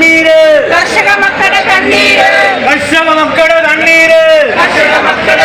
தண்ணீர். கர்ஷக மக்கள தண்ணீர். கர்ஷக மக்கள தண்ணீர். கர்ஷக மக்கள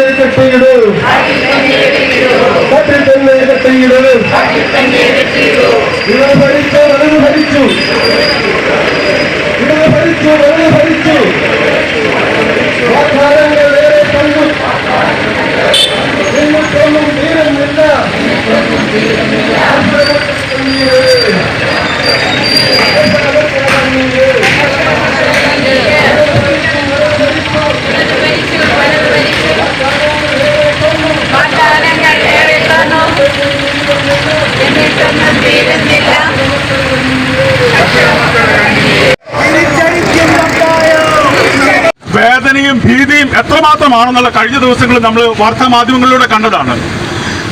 തന്നെ കെട്ടിയിടൂ. കാട്ടിൽ തന്നെ കെട്ടിയിടൂ. ഇവർ ഭരിച്ചു. വലത് വേദനയും ഭീതിയും എത്രമാത്രമാണെന്നുള്ള കഴിഞ്ഞ ദിവസങ്ങളിൽ നമ്മൾ വാർത്താ മാധ്യമങ്ങളിലൂടെ കണ്ടതാണ്.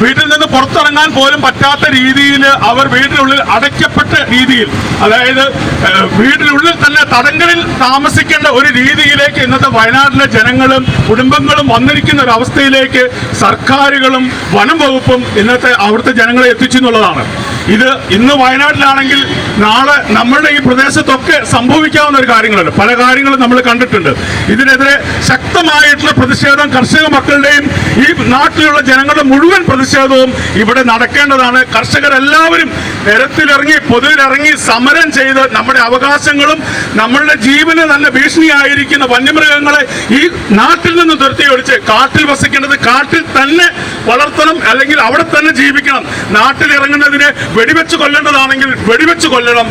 വീട്ടിൽ നിന്ന് പുറത്തിറങ്ങാൻ പോലും പറ്റാത്ത രീതിയിൽ അവർ വീടിനുള്ളിൽ അടയ്ക്കപ്പെട്ട രീതിയിൽ അതായത് വീടിനുള്ളിൽ തന്നെ തടങ്കലിൽ താമസിക്കേണ്ട ഒരു രീതിയിലേക്ക് ഇന്നത്തെ വയനാട്ടിലെ ജനങ്ങളും കുടുംബങ്ങളും വന്നിരിക്കുന്ന ഒരു അവസ്ഥയിലേക്ക് സർക്കാരുകളും വനം വകുപ്പും ഇന്നത്തെ അവിടുത്തെ ജനങ്ങളെ എത്തിച്ചു എന്നുള്ളതാണ്. ഇത് ഇന്ന് വയനാട്ടിലാണെങ്കിൽ നാളെ നമ്മളുടെ ഈ പ്രദേശത്തൊക്കെ സംഭവിക്കാവുന്ന ഒരു കാര്യങ്ങളുണ്ട് പല കാര്യങ്ങളും നമ്മൾ കണ്ടിട്ടുണ്ട്. ഇതിനെതിരെ ശക്തമായിട്ടുള്ള പ്രതിഷേധം കർഷക മക്കളുടെയും ഈ നാട്ടിലുള്ള ജനങ്ങളുടെ മുഴുവൻ പ്രതിഷേധവും ഇവിടെ നടക്കേണ്ടതാണ്. കർഷകരെല്ലാവരും നിരത്തിലിറങ്ങി പൊതുവിലിറങ്ങി സമരം ചെയ്ത് നമ്മുടെ അവകാശങ്ങളും നമ്മളുടെ ജീവന് നല്ല ഭീഷണിയായിരിക്കുന്ന വന്യമൃഗങ്ങളെ ഈ നാട്ടിൽ നിന്ന് തുരത്തി ഒഴിച്ച് കാട്ടിൽ വസിക്കേണ്ടത് കാട്ടിൽ തന്നെ വളർത്തണം അല്ലെങ്കിൽ അവിടെ തന്നെ ജീവിക്കണം. നാട്ടിൽ ഇറങ്ങുന്നതിന് വെടിവെച്ച് കൊല്ലേണ്ടതാണെങ്കിൽ വെടിവെച്ച് കൊല്ലണം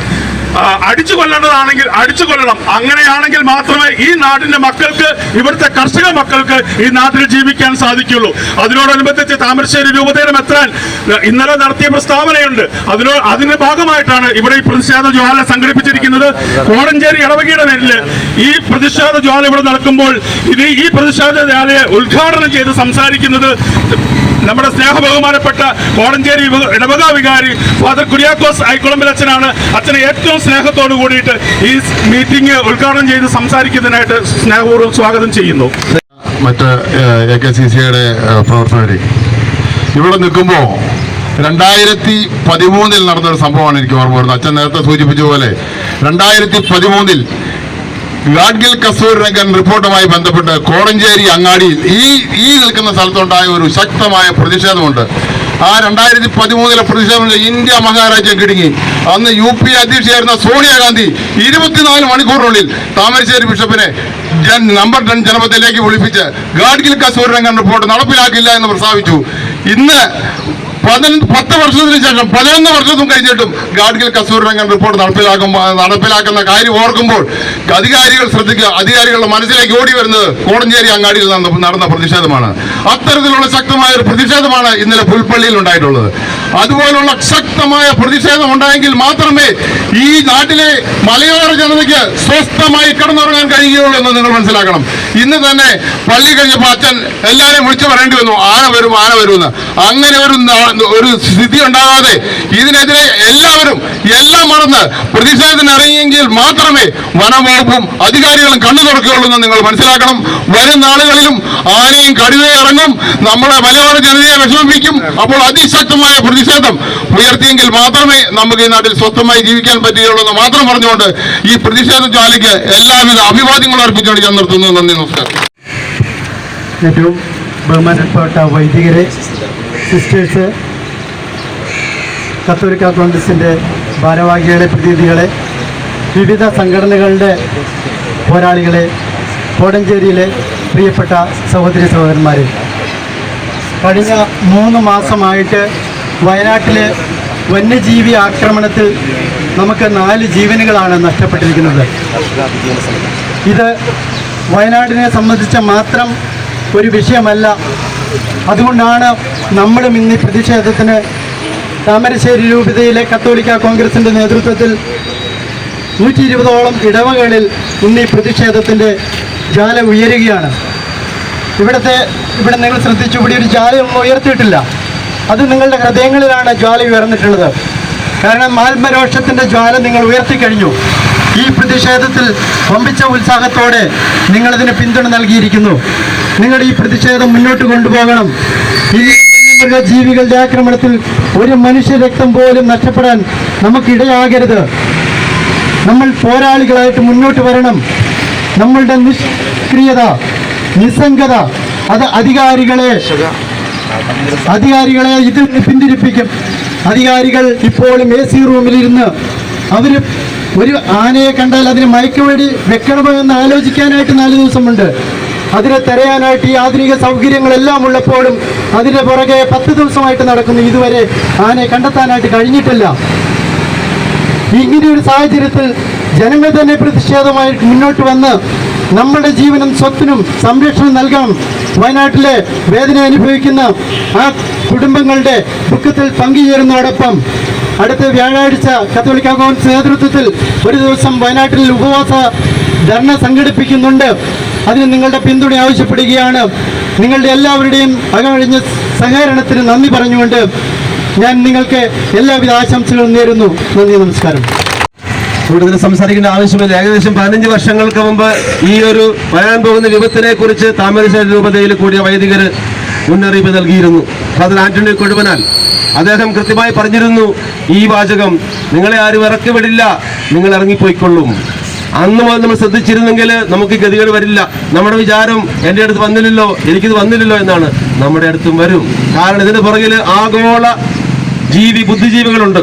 അടിച്ചു കൊല്ലേണ്ടതാണെങ്കിൽ അടിച്ചു കൊല്ലണം. അങ്ങനെയാണെങ്കിൽ മാത്രമേ ഈ നാടിന്റെ മക്കൾക്ക് ഇവിടുത്തെ കർഷക മക്കൾക്ക് ഈ നാട്ടിൽ ജീവിക്കാൻ സാധിക്കുള്ളൂ. അതിനോടനുബന്ധിച്ച് താമരശ്ശേരി രൂപതയുടെ മെത്രാൻ ഇന്നലെ നടത്തിയ പ്രസ്താവനയുണ്ട്. അതിനോ അതിന്റെ ഭാഗമായിട്ടാണ് ഇവിടെ ഈ പ്രതിഷേധ ജ്വാല സംഘടിപ്പിച്ചിരിക്കുന്നത്. കോടഞ്ചേരി ഇടവകയുടെ പേരിൽ ഈ പ്രതിഷേധ ജ്വാല ഇവിടെ നടക്കുമ്പോൾ ഇത് ഈ പ്രതിഷേധ ജ്വാലയെ ഉദ്ഘാടനം ചെയ്ത് സംസാരിക്കുന്നത് നമ്മുടെ സ്നേഹ ബഹുമാനപ്പെട്ട കോടഞ്ചേരി വിക- ഇടവക വികാരി ഫാദർ കുര്യാക്കോസ് ഐക്കുളമ്പിൽ അച്ഛനാണ്. അച്ഛനെ ഏറ്റവും സ്നേഹത്തോടു കൂടിയിട്ട് ഈ മീറ്റിംഗ് ഉദ്ഘാടനം ചെയ്ത് സംസാരിക്കുന്നതിനായിട്ട് സ്നേഹപൂർവം സ്വാഗതം ചെയ്യുന്നു. മറ്റ് എ കെ സി സിയുടെ പ്രവർത്തകരെ. ഇവിടെ നിൽക്കുമ്പോൾ രണ്ടായിരത്തി പതിമൂന്നിൽ നടന്നൊരു സംഭവമാണ് എനിക്ക് ഓർമ്മ വരുന്നത്. അച്ഛൻ നേരത്തെ സൂചിപ്പിച്ച പോലെ രണ്ടായിരത്തി പതിമൂന്നിൽ ഗാഡ്ഗിൽ കസൂർ രംഗൻ റിപ്പോർട്ടുമായി ബന്ധപ്പെട്ട് കോടഞ്ചേരി അങ്ങാടിയിൽ ഈ ഈ നിൽക്കുന്ന സ്ഥലത്തുണ്ടായ ഒരു ശക്തമായ പ്രതിഷേധമുണ്ട്. ആ രണ്ടായിരത്തി പതിമൂന്നിലെ പ്രതിഷേധം ഇന്ത്യ മഹാരാജ്യം കിടുങ്ങി. അന്ന് യു പി അധ്യക്ഷയായിരുന്ന സോണിയാഗാന്ധി ഇരുപത്തിനാല് മണിക്കൂറിനുള്ളിൽ താമരശ്ശേരി ബിഷപ്പിനെ നമ്പർ ടെൻ ജനപദത്തിലേക്ക് വിളിപ്പിച്ച് ഗാഡ്ഗിൽ കസൂർ രംഗൻ റിപ്പോർട്ട് നടപ്പിലാക്കില്ല എന്ന് പ്രസ്താവിച്ചു. ഇന്ന് പത്ത് വർഷത്തിന് ശേഷം പതിനൊന്ന് വർഷത്തും കഴിഞ്ഞിട്ടും ഗാഡ്ഗിൽ കസൂർ രംഗൻ റിപ്പോർട്ട് നടപ്പിലാക്കുമ്പോൾ നടപ്പിലാക്കുന്ന കാര്യം ഓർക്കുമ്പോൾ അധികാരികൾ ശ്രദ്ധിക്കുക. അധികാരികളുടെ മനസ്സിലേക്ക് ഓടി വരുന്നത് കോടഞ്ചേരി അങ്ങാടിയിൽ നടന്ന പ്രതിഷേധമാണ്. അത്തരത്തിലുള്ള ശക്തമായ ഒരു പ്രതിഷേധമാണ് ഇന്നലെ പുൽപ്പള്ളിയിൽ ഉണ്ടായിട്ടുള്ളത്. അതുപോലുള്ള ശക്തമായ പ്രതിഷേധം ഉണ്ടായെങ്കിൽ മാത്രമേ ഈ നാട്ടിലെ മലയോര ജനതയ്ക്ക് സ്വസ്ഥമായി കിടന്നുറങ്ങാൻ കഴിയുകയുള്ളൂ എന്ന് നിങ്ങൾ മനസ്സിലാക്കണം. ഇന്ന് തന്നെ പള്ളി കഴിഞ്ഞപ്പോൾ അച്ഛൻ എല്ലാവരെയും വിളിച്ചു പറയേണ്ടി വന്നു ആന വരും ആന വരുമെന്ന് അങ്ങനെ ഒരു ഒരു സ്ഥിതി ഉണ്ടാകാതെ ഇതിനെതിരെ എല്ലാവരും എല്ലാം മറന്ന് പ്രതിഷേധത്തിന് ഇറങ്ങിയെങ്കിൽ മാത്രമേ വനംവകുപ്പും അധികാരികളും കണ്ണു തുറക്കുകയുള്ളൂ എന്ന് നിങ്ങൾ മനസ്സിലാക്കണം. വരും നാളുകളിലും ആനയും കടുവേ ഇറങ്ങും. നമ്മളെ മലയോര ജനതയെ വിഷമിപ്പിക്കും. അപ്പോൾ അതിശക്തമായ പ്രതിഷേധം ഉയർത്തിയെങ്കിൽ മാത്രമേ നമുക്ക് ഈ നാട്ടിൽ സ്വസ്ഥമായി ജീവിക്കാൻ പറ്റുകയുള്ളൂ എന്ന് മാത്രം പറഞ്ഞുകൊണ്ട് ഈ പ്രതിഷേധ ജ്വാലയ്ക്ക് എല്ലാവിധ അഭിവാദ്യങ്ങളും അർപ്പിച്ചുകൊണ്ട് ഞാൻ നിർത്തുന്നു. നന്ദി നമസ്കാരം. ഏറ്റവും ബഹുമാനപ്പെട്ട വൈദികരെ സിസ്റ്റേഴ്സ് കത്തോലിക്ക കോൺഗ്രസിന്റെ ഭാരവാഹികളെ പ്രതിനിധികളെ വിവിധ സംഘടനകളുടെ പോരാളികളെ കോടഞ്ചേരിയിലെ പ്രിയപ്പെട്ട സഹോദരി സഹോദരന്മാരെ കഴിഞ്ഞ മൂന്ന് മാസമായിട്ട് വയനാട്ടിലെ വന്യജീവി ആക്രമണത്തിൽ നമുക്ക് നാല് ജീവനുകളാണ് നഷ്ടപ്പെട്ടിരിക്കുന്നത്. ഇത് വയനാടിനെ സംബന്ധിച്ച മാത്രം ഒരു വിഷയമല്ല. അതുകൊണ്ടാണ് നമ്മളും ഇന്ന് പ്രതിഷേധത്തിന് താമരശ്ശേരി രൂപതയിലെ കത്തോലിക്ക കോൺഗ്രസിന്റെ നേതൃത്വത്തിൽ നൂറ്റി ഇരുപതോളം ഇടവകളിൽ ഇന്ന് പ്രതിഷേധത്തിന്റെ ജാല ഉയരുകയാണ്. ഇവിടുത്തെ ഇവിടെ നിങ്ങൾ ശ്രദ്ധിച്ചു ഇവിടെ ഒരു ജാലയൊന്നും ഉയർത്തിയിട്ടില്ല. അത് നിങ്ങളുടെ ഹൃദയങ്ങളിലാണ് ജ്വാല ഉയർന്നിട്ടുള്ളത്. കാരണം ആത്മരോഷത്തിന്റെ ജ്വാല നിങ്ങൾ ഉയർത്തിക്കഴിഞ്ഞു. ഈ പ്രതിഷേധത്തിൽ വമ്പിച്ച ഉത്സാഹത്തോടെ നിങ്ങളതിന് പിന്തുണ നൽകിയിരിക്കുന്നു. നിങ്ങൾ ഈ പ്രതിഷേധം മുന്നോട്ട് കൊണ്ടുപോകണം. മൃഗജീവികളുടെ ആക്രമണത്തിൽ ഒരു മനുഷ്യ രക്തം പോലും നഷ്ടപ്പെടാൻ നമുക്കിടയാകരുത്. നമ്മൾ പോരാളികളായിട്ട് മുന്നോട്ട് വരണം. നമ്മളുടെ നിഷ്ക്രിയത നിസ്സംഗത അത് അധികാരികളെ അധികാരികളെ ഇതിൽ പിന്തിരിപ്പിക്കും. അധികാരികൾ ഇപ്പോഴും എ സി റൂമിലിരുന്ന് അവർ ഒരു ആനയെ കണ്ടാൽ അതിന് മയക്കുവെടി വെക്കണമോ എന്ന് ആലോചിക്കാനായിട്ട് നാല് ദിവസമുണ്ട്. അതിനെ തെരയാനായിട്ട് ഈ ആധുനിക സൗകര്യങ്ങളെല്ലാം ഉള്ളപ്പോഴും അതിന്റെ പുറകെ പത്ത് ദിവസമായിട്ട് നടക്കുന്നു ഇതുവരെ ആനയെ കണ്ടെത്താനായിട്ട് കഴിഞ്ഞിട്ടില്ല. ഇങ്ങനെയൊരു സാഹചര്യത്തിൽ ജനങ്ങൾ തന്നെ പ്രതിഷേധമായി മുന്നോട്ട് വന്ന് നമ്മുടെ ജീവനും സ്വത്തിനും സംരക്ഷണം നൽകാം വയനാട്ടിലെ വേദന അനുഭവിക്കുന്ന ആ കുടുംബങ്ങളുടെ ദുഃഖത്തിൽ പങ്കുചേരുന്നതോടൊപ്പം അടുത്ത വ്യാഴാഴ്ച കത്തോലിക്ക കോൺഗ്രസ് നേതൃത്വത്തിൽ ഒരു ദിവസം വയനാട്ടിൽ ഉപവാസ ധർണ സംഘടിപ്പിക്കുന്നുണ്ട്. അതിന് നിങ്ങളുടെ പിന്തുണ ആവശ്യപ്പെടുകയാണ്. നിങ്ങളുടെ എല്ലാവരുടെയും അകമഴിഞ്ഞ സഹകരണത്തിന് നന്ദി പറഞ്ഞുകൊണ്ട് ഞാൻ നിങ്ങൾക്ക് എല്ലാവിധ ആശംസകളും നേരുന്നു. നന്ദി നമസ്കാരം. കൂടുതൽ സംസാരിക്കേണ്ട ആവശ്യമില്ല. ഏകദേശം പതിനഞ്ച് വർഷങ്ങൾക്ക് മുമ്പ് ഈ ഒരു വരാൻ പോകുന്ന വിപത്തിനെ കുറിച്ച് താമരശ്ശേരി രൂപതയിൽ കൂടിയ വൈദികർ മുന്നറിയിപ്പ് നൽകിയിരുന്നു. ഫാദർ ആന്റണി കൊഴുവനാൽ അദ്ദേഹം കൃത്യമായി പറഞ്ഞിരുന്നു ഈ വാചകം നിങ്ങളെ ആരും ഇറക്കി വിടില്ല നിങ്ങൾ ഇറങ്ങിപ്പോയിക്കൊള്ളും. അന്ന് മുതൽ നമ്മൾ ശ്രദ്ധിച്ചിരുന്നെങ്കിൽ നമുക്ക് ഈ ഗതികൾ വരില്ല. നമ്മുടെ വിചാരം എന്റെ അടുത്ത് വന്നില്ലല്ലോ എനിക്കിത് വന്നില്ലല്ലോ എന്നാണ് നമ്മുടെ അടുത്തും വരും. കാരണം ഇതിന് പുറകിൽ ആഗോള ജീവി ബുദ്ധിജീവികളുണ്ട്.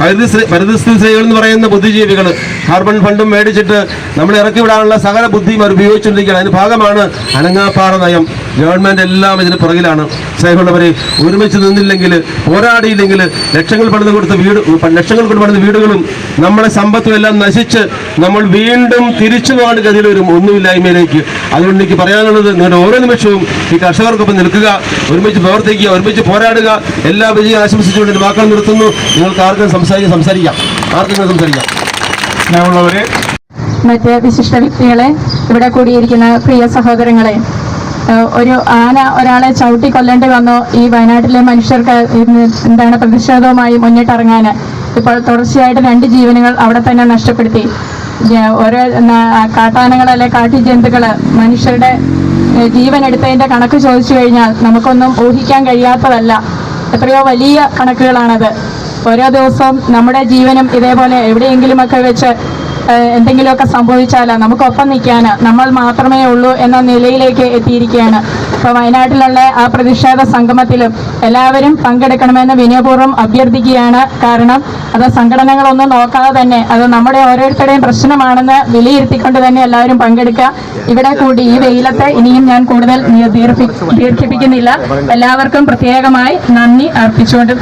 പരിതസ്ഥിതി പരിതസ്ഥിതി സ്ത്രീകൾ എന്ന് പറയുന്ന ബുദ്ധിജീവികൾ. കാർബൺ ഫണ്ടും മേടിച്ചിട്ട് നമ്മൾ ഇറക്കി വിടാനുള്ള സകല ബുദ്ധിയും അവർ ഉപയോഗിച്ചുകൊണ്ടിരിക്കുകയാണ്. അതിന് ഭാഗമാണ് അനങ്ങാപ്പാറ നയം. ഗവൺമെന്റ് എല്ലാം ഇതിന് പുറകിലാണ്. സ്നേഹമുള്ളവരെ ഒരുമിച്ച് നിന്നില്ലെങ്കിൽ പോരാടിയില്ലെങ്കിൽ ലക്ഷങ്ങൾ പണിത് കൊടുത്ത വീട് ലക്ഷങ്ങൾ കൊണ്ട് പണിത വീടുകളും നമ്മളെ സമ്പത്തും എല്ലാം നശിച്ച് നമ്മൾ വീണ്ടും തിരിച്ചു പോകാൻ ഗതിയിൽ വരും. ഒന്നുമില്ലായ്മയിലേക്ക്. അതുകൊണ്ട് എനിക്ക് പറയാനുള്ളത് നിങ്ങളുടെ ഓരോ നിമിഷവും ഈ കർഷകർക്കൊപ്പം നിൽക്കുക ഒരുമിച്ച് പ്രവർത്തിക്കുക ഒരുമിച്ച് പോരാടുക. എല്ലാ വിജയം ആശംസിച്ചുകൊണ്ട് വാക്കാൻ വാക്കുകൾ നിർത്തുന്നു. നിങ്ങൾക്ക് ആർക്കും സംസാരിക്കാം സംസാരിക്കാം. ആർക്കും സംസാരിക്കാം. സ്നേഹമുള്ളവരെ. മറ്റ് വിശിഷ്ട വ്യക്തികളെ ഇവിടെ കൂടിയിരിക്കുന്ന പ്രിയ സഹോദരങ്ങളെ ഒരു ആന ഒരാളെ ചവിട്ടി കൊല്ലേണ്ടി വന്നു. ഈ വയനാട്ടിലെ മനുഷ്യർക്ക് എന്താണ് പ്രതിഷേധവുമായി മുന്നിട്ടിറങ്ങാൻ. ഇപ്പോൾ തുടർച്ചയായിട്ട് രണ്ട് ജീവനുകൾ അവിടെ തന്നെ നഷ്ടപ്പെടുത്തി. ഓരോ അല്ലെ കാട്ടി ജന്തുക്കൾ മനുഷ്യരുടെ ജീവൻ എടുത്തതിന്റെ കണക്ക് ചോദിച്ചു കഴിഞ്ഞാൽ നമുക്കൊന്നും ഊഹിക്കാൻ കഴിയാത്തതല്ല. എത്രയോ വലിയ കണക്കുകളാണത്. ഓരോ ദിവസവും നമ്മുടെ ജീവനും ഇതേപോലെ എവിടെയെങ്കിലുമൊക്കെ വെച്ച് എന്തെങ്കിലുമൊക്കെ സംഭവിച്ചാൽ നമുക്ക് ഒപ്പം നിൽക്കാൻ നമ്മൾ മാത്രമേ ഉള്ളൂ എന്ന നിലയിലേക്ക് എത്തിയിരിക്കുകയാണ്. ഇപ്പോൾ വയനാട്ടിലുള്ള ആ പ്രതിഷേധ സംഗമത്തിലും എല്ലാവരും പങ്കെടുക്കണമെന്ന് വിനയപൂർവം അഭ്യർത്ഥിക്കുകയാണ്. കാരണം അത് സംഘടനകളൊന്നും നോക്കാതെ തന്നെ അത് നമ്മുടെ ഓരോരുത്തരുടെയും പ്രശ്നമാണെന്ന് വിലയിരുത്തിക്കൊണ്ട് തന്നെ എല്ലാവരും പങ്കെടുക്കുക. ഇവിടെ കൂടി ഈ വെയിലത്തെ ഇനിയും ഞാൻ കൂടുതൽ ദീർഘി- ദീർഘിപ്പിക്കുന്നില്ല. എല്ലാവർക്കും പ്രത്യേകമായി നന്ദി അർപ്പിച്ചുകൊണ്ട്